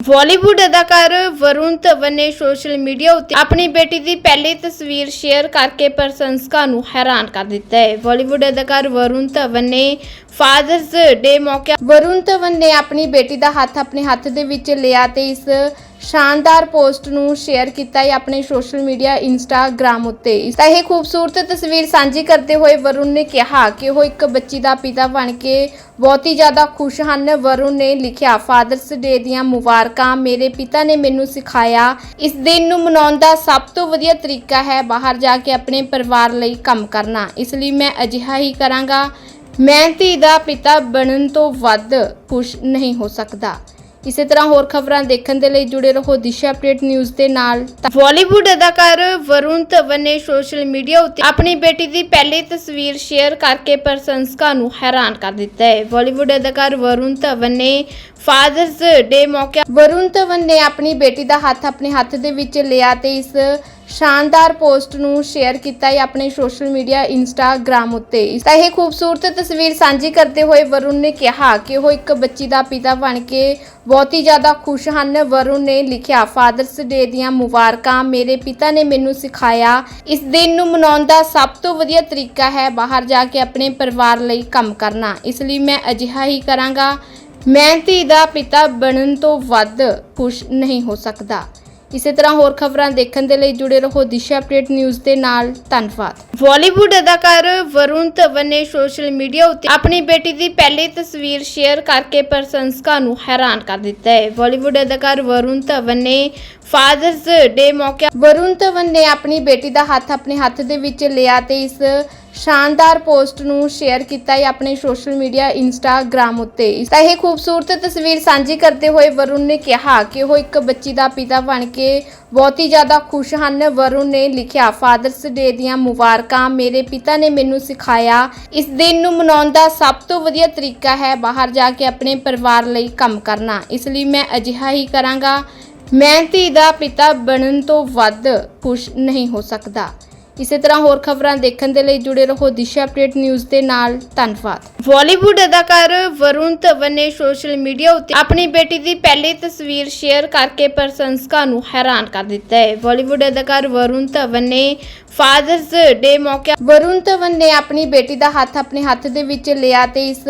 ਬਾਲੀਵੁੱਡ ਅਦਾਕਾਰ ਵਰੁਣ ਧਵਨ ਨੇ social media ਉੱਤੇ ਆਪਣੀ ਬੇਟੀ ਦੀ ਪਹਿਲੀ ਤਸਵੀਰ ਸ਼ੇਅਰ ਕਰਕੇ ਪ੍ਰਸ਼ੰਸਕਾਂ ਨੂੰ ਹੈਰਾਨ ਕਰ ਦਿੱਤਾ ਹੈ। ਬਾਲੀਵੁੱਡ ਅਦਾਕਾਰ ਵਰੁਣ ਧਵਨ ਨੇ ਫਾਦਰਸ ਡੇ ਮੌਕੇ ਵਰੁਣ ਧਵਨ ਨੇ ਆਪਣੀ ਬੇਟੀ ਦਾ ਹੱਥ ਆਪਣੇ ਹੱਥ ਦੇ ਵਿੱਚ ਲਿਆ ਤੇ ਇਸ ਸ਼ਾਨਦਾਰ ਪੋਸਟ ਨੂੰ ਸ਼ੇਅਰ ਕੀਤਾ ਹੈ ਆਪਣੇ ਸੋਸ਼ਲ ਮੀਡੀਆ ਇੰਸਟਾਗ੍ਰam ਉੱਤੇ। ਇਸ ਤਾਂ ਇਹ ਖੂਬਸੂਰਤ ਤਸਵੀਰ ਸਾਂਝੀ ਕਰਦੇ ਹੋਏ ਵਰੁਣ ਨੇ ਕਿਹਾ ਕਿ ਉਹ ਇੱਕ ਬੱਚੀ ਦਾ ਪਿਤਾ ਬਣ ਕੇ ਬਹੁਤ ਹੀ ਜ਼ਿਆਦਾ ਖੁਸ਼ ਹਨ। ਵਰੁਣ ਨੇ ਲਿਖਿਆ ਫਾਦਰਸ ਡੇ ਦੀਆਂ ਮੁਬਾਰਕਾਂ ਮੇਰੇ ਪਿਤਾ ਨੇ ਮੈਨੂੰ ਸਿਖਾਇਆ। ਇਸ ਦਿਨ ਨੂੰ ਮਨਾਉਣ ਦਾ ਸਭ ਤੋਂ ਵਧੀਆ ਤਰੀਕਾ ਹੈ ਬਾਹਰ ਜਾ ਕੇ ਆਪਣੇ ਪਰਿਵਾਰ ਲਈ ਕੰਮ ਕਰਨਾ। ਇਸ ਲਈ ਮੈਂ ਅਜਿਹਾ ਹੀ ਕਰਾਂਗਾ। ਮੈਂ ਧੀ ਦਾ ਪਿਤਾ ਬਣਨ ਤੋਂ ਵੱਧ ਖੁਸ਼ ਨਹੀਂ ਹੋ ਸਕਦਾ। ਇਸੇ ਤਰ੍ਹਾਂ ਹੋਰ ਖਬਰਾਂ ਦੇਖਣ ਦੇ ਲਈ ਜੁੜੇ ਰਹੋ ਦਿਸ਼ਾ ਅਪਡੇਟ ਨਿਊਜ਼ ਦੇ ਨਾਲ। ਬਾਲੀਵੁੱਡ ਅਦਾਕਾਰ ਵਰੁਣ ਧਵਨ ਨੇ ਸੋਸ਼ਲ ਮੀਡੀਆ ਉੱਤੇ ਆਪਣੀ ਬੇਟੀ ਦੀ ਪਹਿਲੀ ਤਸਵੀਰ ਸ਼ੇਅਰ ਕਰਕੇ ਪ੍ਰਸ਼ੰਸਕਾਂ ਨੂੰ ਹੈਰਾਨ ਕਰ ਦਿੱਤਾ ਹੈ। ਬਾਲੀਵੁੱਡ ਅਦਾਕਾਰ ਵਰੁਣ ਧਵਨ ਨੇ ਫਾਦਰਸ ਡੇ ਮੌਕੇ ਵਰੁਣ ਧਵਨ ਨੇ ਆਪਣੀ ਬੇਟੀ ਦਾ ਹੱਥ ਆਪਣੇ ਹੱਥ ਦੇ ਵਿੱਚ ਲਿਆ ਤੇ ਇਸ ਸ਼ਾਨਦਾਰ ਪੋਸਟ ਨੂੰ ਸ਼ੇਅਰ ਕੀਤਾ ਹੈ ਆਪਣੇ ਸੋਸ਼ਲ ਮੀਡੀਆ ਇੰਸਟਾਗ੍ਰam ਉੱਤੇ। ਇਸ ਤਾਂ ਇਹ ਖੂਬਸੂਰਤ ਤਸਵੀਰ ਸਾਂਝੀ ਕਰਦੇ ਹੋਏ ਵਰੁਣ ਨੇ ਕਿਹਾ ਕਿ ਉਹ ਇੱਕ ਬੱਚੀ ਦਾ ਪਿਤਾ ਬਣ ਕੇ ਬਹੁਤ ਹੀ ਜ਼ਿਆਦਾ ਖੁਸ਼ ਹਨ। ਵਰੁਣ ਨੇ ਲਿਖਿਆ ਫਾਦਰਸ ਡੇ ਦੀਆਂ ਮੁਬਾਰਕਾਂ ਮੇਰੇ ਪਿਤਾ ਨੇ ਮੈਨੂੰ ਸਿਖਾਇਆ। ਇਸ ਦਿਨ ਨੂੰ ਮਨਾਉਣ ਦਾ ਸਭ ਤੋਂ ਵਧੀਆ ਤਰੀਕਾ ਹੈ ਬਾਹਰ ਜਾ ਕੇ ਆਪਣੇ ਪਰਿਵਾਰ ਲਈ ਕੰਮ ਕਰਨਾ। ਇਸ ਲਈ ਮੈਂ ਅਜਿਹਾ ਹੀ ਕਰਾਂਗਾ। ਮੈਂ ਧੀ ਦਾ ਪਿਤਾ ਬਣਨ ਤੋਂ ਵੱਧ ਖੁਸ਼ ਨਹੀਂ ਹੋ ਸਕਦਾ। ਇਸੇ ਤਰ੍ਹਾਂ ਹੋਰ ਖਬਰਾਂ ਦੇਖਣ ਦੇ ਲਈ ਜੁੜੇ ਰਹੋ ਦਿਸ਼ਾ ਅਪਡੇਟ ਨਿਊਜ਼ ਦੇ ਨਾਲ। ਧੰਨਵਾਦ। ਬਾਲੀਵੁੱਡ ਅਦਾਕਾਰ ਵਰੁਣ ਧਵਨ ਨੇ ਸੋਸ਼ਲ ਮੀਡੀਆ ਉੱਤੇ ਆਪਣੀ ਬੇਟੀ ਦੀ ਪਹਿਲੀ ਤਸਵੀਰ ਸ਼ੇਅਰ ਕਰਕੇ ਪ੍ਰਸ਼ੰਸਕਾਂ ਨੂੰ ਹੈਰਾਨ ਕਰ ਦਿੱਤਾ ਹੈ। ਬਾਲੀਵੁੱਡ ਅਦਾਕਾਰ ਵਰੁਣ ਧਵਨ ਨੇ ਫਾਦਰਸ ਡੇ ਮੌਕੇ ਵਰੁਣ ਧਵਨ ਨੇ ਆਪਣੀ ਬੇਟੀ ਦਾ ਹੱਥ ਆਪਣੇ ਹੱਥ ਦੇ ਵਿੱਚ ਲਿਆ ਤੇ ਇਸ ਸ਼ਾਨਦਾਰ ਪੋਸਟ ਨੂੰ ਸ਼ੇਅਰ ਕੀਤਾ ਹੈ ਆਪਣੇ ਸੋਸ਼ਲ ਮੀਡੀਆ ਇੰਸਟਾਗ੍ਰam ਉੱਤੇ। ਇਸ ਤਾਂ ਇਹ ਖੂਬਸੂਰਤ ਤਸਵੀਰ ਸਾਂਝੀ ਕਰਦੇ ਹੋਏ ਵਰੁਣ ਨੇ ਕਿਹਾ ਕਿ ਉਹ ਇੱਕ ਬੱਚੀ ਦਾ ਪਿਤਾ ਬਣ ਕੇ ਬਹੁਤ ਹੀ ਜ਼ਿਆਦਾ ਖੁਸ਼ ਹਨ। ਵਰੁਣ ਨੇ ਲਿਖਿਆ ਫਾਦਰਸ ਡੇ ਦੀਆਂ ਮੁਬਾਰਕਾਂ ਮੇਰੇ ਪਿਤਾ ਨੇ ਮੈਨੂੰ ਸਿਖਾਇਆ। ਇਸ ਦਿਨ ਨੂੰ ਮਨਾਉਣ ਦਾ ਸਭ ਤੋਂ ਵਧੀਆ ਤਰੀਕਾ ਹੈ ਬਾਹਰ ਜਾ ਕੇ ਆਪਣੇ ਪਰਿਵਾਰ ਲਈ ਕੰਮ ਕਰਨਾ। ਇਸ ਲਈ ਮੈਂ ਅਜਿਹਾ ਹੀ ਕਰਾਂਗਾ। ਮੈਂ ਧੀ ਦਾ ਪਿਤਾ ਬਣਨ ਤੋਂ ਵੱਧ ਖੁਸ਼ ਨਹੀਂ ਹੋ ਸਕਦਾ। ਇਸੇ ਤਰ੍ਹਾਂ ਹੋਰ ਖਬਰਾਂ ਦੇਖਣ ਦੇ ਲਈ ਜੁੜੇ ਰਹੋ ਦਿਸ਼ਾ ਅਪਡੇਟ ਨਿਊਜ਼ ਦੇ ਨਾਲ। ਧੰਨਵਾਦ। ਬਾਲੀਵੁੱਡ ਅਦਾਕਾਰ ਵਰੁਣ ਧਵਨ ਨੇ ਸੋਸ਼ਲ ਮੀਡੀਆ ਉੱਤੇ ਆਪਣੀ ਬੇਟੀ ਦੀ ਪਹਿਲੀ ਤਸਵੀਰ ਸ਼ੇਅਰ ਕਰਕੇ ਪ੍ਰਸ਼ੰਸਕਾਂ ਨੂੰ ਹੈਰਾਨ ਕਰ ਦਿੱਤਾ ਹੈ। ਬਾਲੀਵੁੱਡ ਅਦਾਕਾਰ ਵਰੁਣ ਧਵਨ ਨੇ ਫਾਦਰਸ ਡੇ ਮੌਕੇ ਵਰੁਣ ਧਵਨ ਨੇ ਆਪਣੀ ਬੇਟੀ ਦਾ ਹੱਥ ਆਪਣੇ ਹੱਥ ਦੇ ਵਿੱਚ ਲਿਆ ਤੇ ਇਸ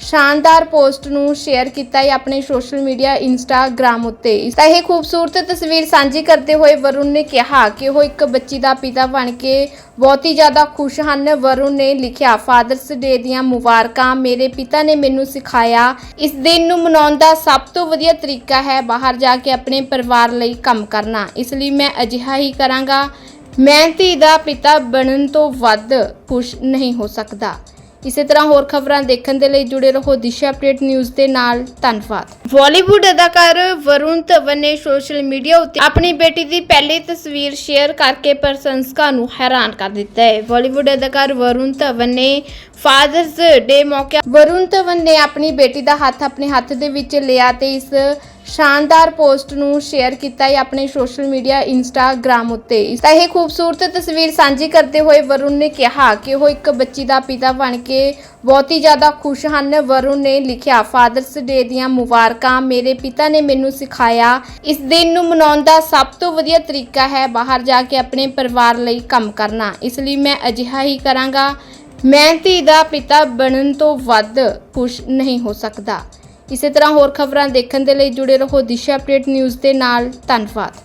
ਸ਼ਾਨਦਾਰ ਪੋਸਟ ਨੂੰ ਸ਼ੇਅਰ ਕੀਤਾ ਹੈ ਆਪਣੇ ਸੋਸ਼ਲ ਮੀਡੀਆ ਇੰਸਟਾਗ੍ਰam ਉੱਤੇ। ਇਸ ਤਾਂ ਇਹ ਖੂਬਸੂਰਤ ਤਸਵੀਰ ਸਾਂਝੀ ਕਰਦੇ ਹੋਏ ਵਰੁਣ ਨੇ ਕਿਹਾ ਕਿ ਉਹ ਇੱਕ ਬੱਚੀ ਦਾ ਪਿਤਾ ਬਣ ਕੇ ਬਹੁਤ ਹੀ ਜ਼ਿਆਦਾ ਖੁਸ਼ ਹਨ। ਵਰੁਣ ਨੇ ਲਿਖਿਆ ਫਾਦਰਸ ਡੇ ਦੀਆਂ ਮੁਬਾਰਕਾਂ ਮੇਰੇ ਪਿਤਾ ਨੇ ਮੈਨੂੰ ਸਿਖਾਇਆ। ਇਸ ਦਿਨ ਨੂੰ ਮਨਾਉਣ ਦਾ ਸਭ ਤੋਂ ਵਧੀਆ ਤਰੀਕਾ ਹੈ ਬਾਹਰ ਜਾ ਕੇ ਆਪਣੇ ਪਰਿਵਾਰ ਲਈ ਕੰਮ ਕਰਨਾ। ਇਸ ਲਈ ਮੈਂ ਅਜਿਹਾ ਹੀ ਕਰਾਂਗਾ। ਮੈਂ ਧੀ ਦਾ ਪਿਤਾ ਬਣਨ ਤੋਂ ਵੱਧ ਖੁਸ਼ ਨਹੀਂ ਹੋ ਸਕਦਾ। ਇਸੇ ਤਰ੍ਹਾਂ ਹੋਰ ਖਬਰਾਂ ਦੇਖਣ ਦੇ ਲਈ ਜੁੜੇ ਰਹੋ ਦਿਸ਼ਾ ਅਪਡੇਟ ਨਿਊਜ਼ ਦੇ ਨਾਲ। ਧੰਨਵਾਦ। ਬਾਲੀਵੁੱਡ ਅਦਾਕਾਰ ਵਰੁਣ ਧਵਨ ਨੇ ਸੋਸ਼ਲ ਮੀਡੀਆ ਉੱਤੇ ਆਪਣੀ ਬੇਟੀ ਦੀ ਪਹਿਲੀ ਤਸਵੀਰ ਸ਼ੇਅਰ ਕਰਕੇ ਪ੍ਰਸ਼ੰਸਕਾਂ ਨੂੰ ਹੈਰਾਨ ਕਰ ਦਿੱਤਾ ਹੈ। ਬਾਲੀਵੁੱਡ ਅਦਾਕਾਰ ਵਰੁਣ ਧਵਨ ਨੇ ਫਾਦਰਸ ਡੇ ਮੌਕੇ ਵਰੁਣ ਧਵਨ ਨੇ ਆਪਣੀ ਬੇਟੀ ਦਾ ਹੱਥ ਆਪਣੇ ਹੱਥ ਦੇ ਵਿੱਚ ਲਿਆ ਤੇ ਇਸ ਸ਼ਾਨਦਾਰ ਪੋਸਟ ਨੂੰ ਸ਼ੇਅਰ ਕੀਤਾ ਹੈ ਆਪਣੇ ਸੋਸ਼ਲ ਮੀਡੀਆ ਇੰਸਟਾਗ੍ਰam ਉੱਤੇ। ਇਸ ਤਾਂ ਇਹ ਖੂਬਸੂਰਤ ਤਸਵੀਰ ਸਾਂਝੀ ਕਰਦੇ ਹੋਏ ਵਰੁਣ ਨੇ ਕਿਹਾ ਕਿ ਉਹ ਇੱਕ ਬੱਚੀ ਦਾ ਪਿਤਾ ਬਣ ਕੇ ਬਹੁਤ ਹੀ ਜ਼ਿਆਦਾ ਖੁਸ਼ ਹਨ। ਵਰੁਣ ਨੇ ਲਿਖਿਆ ਫਾਦਰਸ ਡੇ ਦੀਆਂ ਮੁਬਾਰਕਾਂ ਮੇਰੇ ਪਿਤਾ ਨੇ ਮੈਨੂੰ ਸਿਖਾਇਆ। ਇਸ ਦਿਨ ਨੂੰ ਮਨਾਉਣ ਦਾ ਸਭ ਤੋਂ ਵਧੀਆ ਤਰੀਕਾ ਹੈ ਬਾਹਰ ਜਾ ਕੇ ਆਪਣੇ ਪਰਿਵਾਰ ਲਈ ਕੰਮ ਕਰਨਾ। ਇਸ ਲਈ ਮੈਂ ਅਜਿਹਾ ਹੀ ਕਰਾਂਗਾ। ਮੈਂ ਧੀ ਦਾ ਪਿਤਾ ਬਣਨ ਤੋਂ ਵੱਧ ਖੁਸ਼ ਨਹੀਂ ਹੋ ਸਕਦਾ। ਇਸੇ ਤਰ੍ਹਾਂ ਹੋਰ ਖਬਰਾਂ ਦੇਖਣ ਦੇ ਲਈ ਜੁੜੇ ਰਹੋ ਦਿਸ਼ਾ ਅਪਡੇਟ ਨਿਊਜ਼ ਦੇ ਨਾਲ। ਧੰਨਵਾਦ।